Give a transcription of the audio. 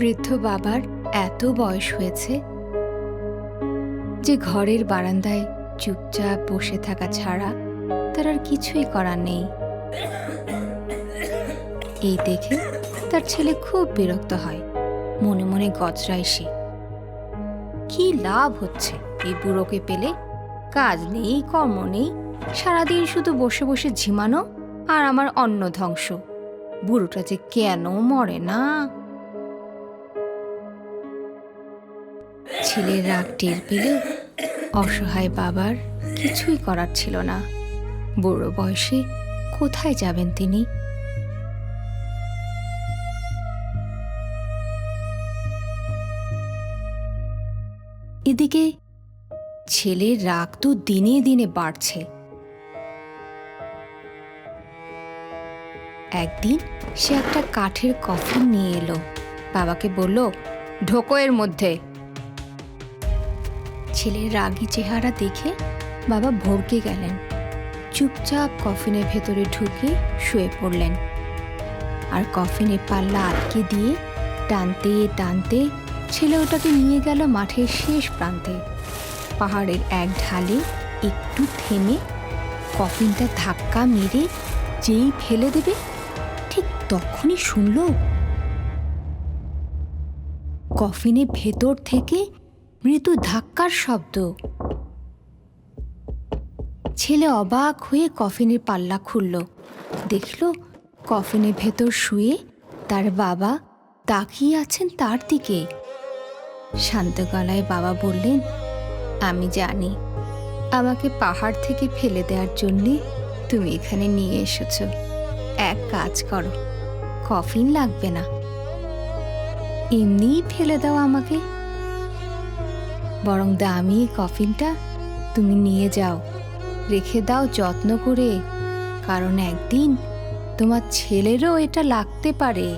বৃদ্ধ বাবার এত বয়স হয়েছে যে ঘরের বারান্দায় চুপচাপ বসে থাকা ছাড়া তার আর কিছুই করার নেই। এই দেখে তার ছেলে খুব বিরক্ত হয়। মনে মনে গজরায় সে, কি লাভ হচ্ছে? এই বুড়োকে পেলে কাজ নেই, কর্ম নেই, সারাদিন শুধু বসে বসে ঝিমানো আর আমার অন্ন ধ্বংস। বুড়োটা যে কেন মরে না? ছেলের রাগ টের পেলেও অসহায় বাবার কিছুই করার ছিল না। বড় বয়সে কোথায় যাবেন তিনি? এদিকে ছেলের রাগ তো দিনে দিনে বাড়ছে। একদিন সে একটা কাঠের কফিন নিয়ে এলো। বাবাকে বলল, ঢোকো এর মধ্যে। ছেলের রাগী চেহারা দেখে বাবা ভরকে গেলেন। চুপচাপ কফিনের ভেতরে ঢুকে শুয়ে পড়লেন। আর কফিনের পাল্লা আটকে দিয়ে টানতে টানতে ছেলে ওটাকে নিয়ে গেল মাঠের শেষ প্রান্তে। পাহাড়ের এক ঢালে একটু থেমে কফিনটা ধাক্কা মেরে যেই ফেলে দেবে, ঠিক তখনই শুনল, কফিনের ভেতর থেকে মৃদু ধাক্কার শব্দ। ছেলে অবাক হয়ে কফিনের পাল্লা খুলল। দেখল, কফিনের ভেতর শুয়ে তার বাবা তাকিয়ে আছেন তার দিকে। শান্ত গলায় বাবা বললেন, আমি জানি, আমাকে পাহাড় থেকে ফেলে দেওয়ার জন্যে তুমি এখানে নিয়ে এসেছ। এক কাজ করো, কফিন লাগবে না। এমনিই ফেলে দাও আমাকে। বরং দামি কফিনটা তুমি নিয়ে যাও। রেখে দাও যত্ন করে। কারণ একদিন তোমার ছেলেরও এটা লাগতে পারে।